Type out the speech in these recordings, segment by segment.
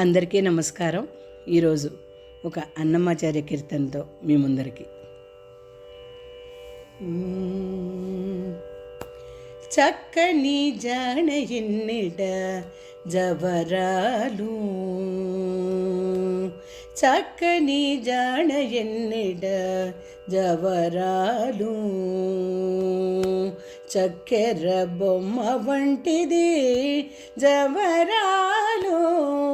అందరికీ నమస్కారం. ఈరోజు ఒక అన్నమాచార్య కీర్తనతో మీ ముందరికి. చక్కని జాణ ఎన్నిట జవరాలు. చక్కని జాణ ఎన్నిడ జవరాలు. చక్కెర బొమ్మ వంటిది జవరాలు.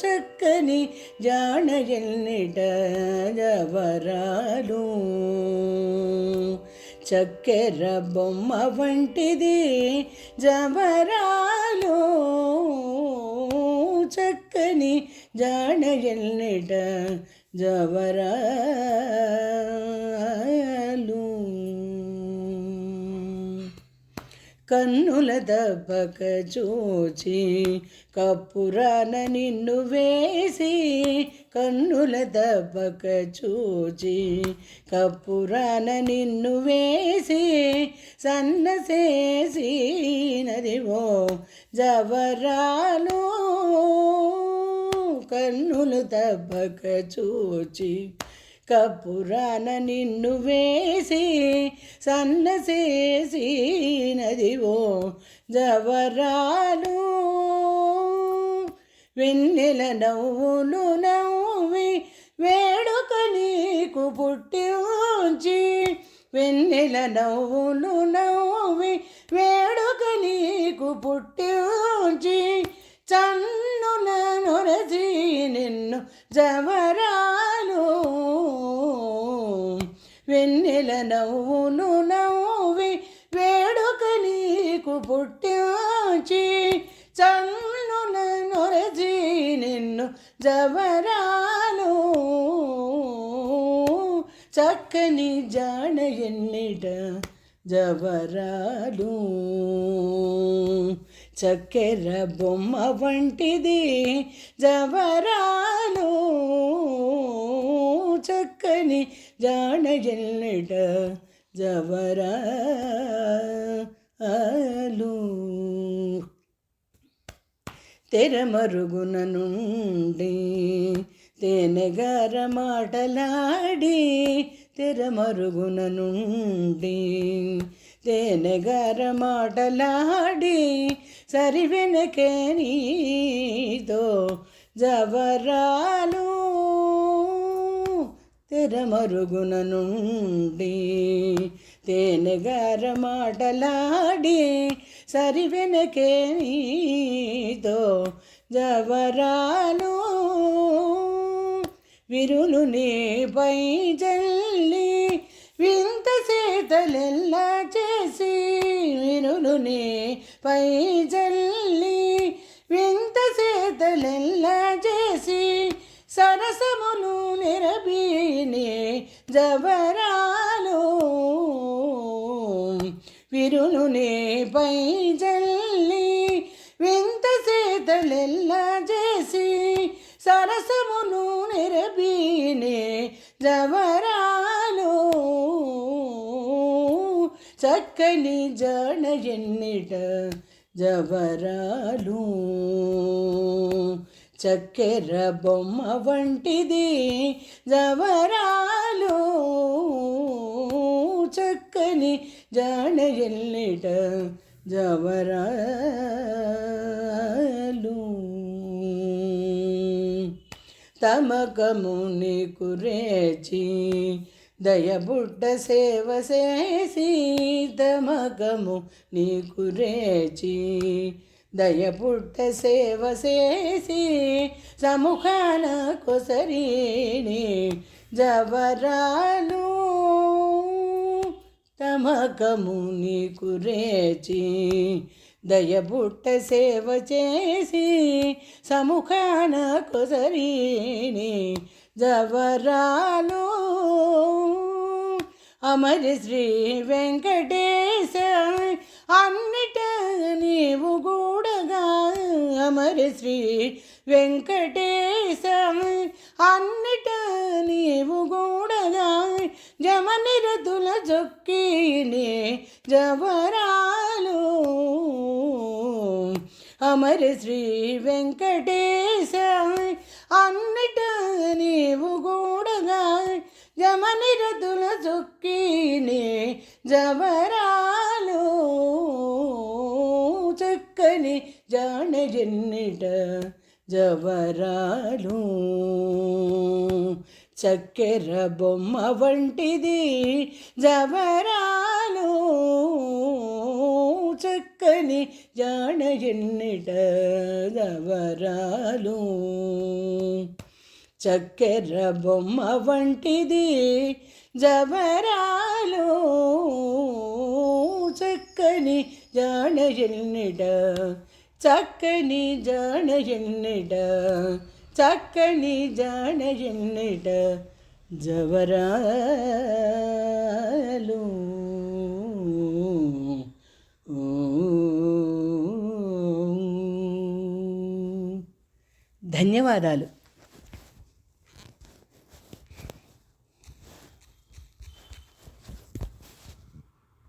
చక్కని జాణ జవరాలు చక్కెర బొమ్మ వంటిది జవరాలు. చక్కని జాణ జవరా కన్నుల దెబ్బక చూచి కప్పురాన నిన్ను వేసి కన్నుల దెబ్బక చూచి కప్పురాన నిన్ను వేసి సన్నసేసినదివో జవరాలు కన్నులు దెబ్బక చూచి కపురాన నిన్ను వేసి సన్నసేసి నదివో జవరాలు. వెన్నెల నవ్వులు నవ్వి వేడుక నీకు పుట్టించి వెన్నెల నవ్వులు నవ్వి వేడుక నీకు పుట్టించి చన్నుల నొరసి నిన్ను జవరా వెన్నెల నవ్వులు నవ్వి వేడుక నీకు పుట్టించి చన్నుల నొరజి నిన్ను జవరాలు చక్కని జాణ ఎన్నిట జవరాలు చక్కెర బొమ్మ వంటిది జవరాలు. చక్కని జాణ ఎన్నిట జవరాలు తెరమరుగున నుండి తేనెగార మాటలాడి తెరమరుగున నుండి తేనెగార మాటలాడి సరి వెనకే నీతో జవరాలు. తెరమరుగున నుండి తేనెగార మాటలాడి సరి వెనకే నీతో జవరాలు. విరులు నీపై జల్లి వింత చేతలెల్లా చేసి విరులు నీపై జల్లి వింత చేతలెల్లా చేసి సరసమును నిరబీ జవరాలు విరులు పై జల్లి వింత చేతలెల్లా చేసి సరసమును నిరబీనే జవరాలు చక్కని జాణ ఎన్నిట జవరాలు చక్కెర బొమ్మ వంటిది జవరాలు చక్కని జాణ ఎన్నిట జవరాలు. తమకము నీకు రేచి దయబుడ్డ సేవ చేసి తమకము నీకు రేచి దయబుడ్డ సేవ చేసి సముఖాన కొసరీని జవరాలు. తమకము నీకు రేచి దయబుట్ట సేవ చేసి సముఖాన కొసరీని జవరాలు. అమరి శ్రీ వెంకటేశ అన్నిట నీవు కూడగా అమరి శ్రీ వెంకటేశ అన్నిట జమనిరతుల జొక్కిని జవరాలు. అమర శ్రీ వెంకటేశ అన్నిట నీవు కూడగా జమనిరతుల చొక్కినే జవరాలు. చక్కని జానజన్నిట జవరాలు. చక్కెర బొమ్మ వంటిది జవరాలు చక్కని జానజన్నిట జవరాలు. చక్కెర బొమ్మ వంటిది జవరాలు. చక్కని జానజన్నిట చక్కని జానజన్నిట చక్కని జానజన్నిట జవరాలు. ధన్యవాదాలు.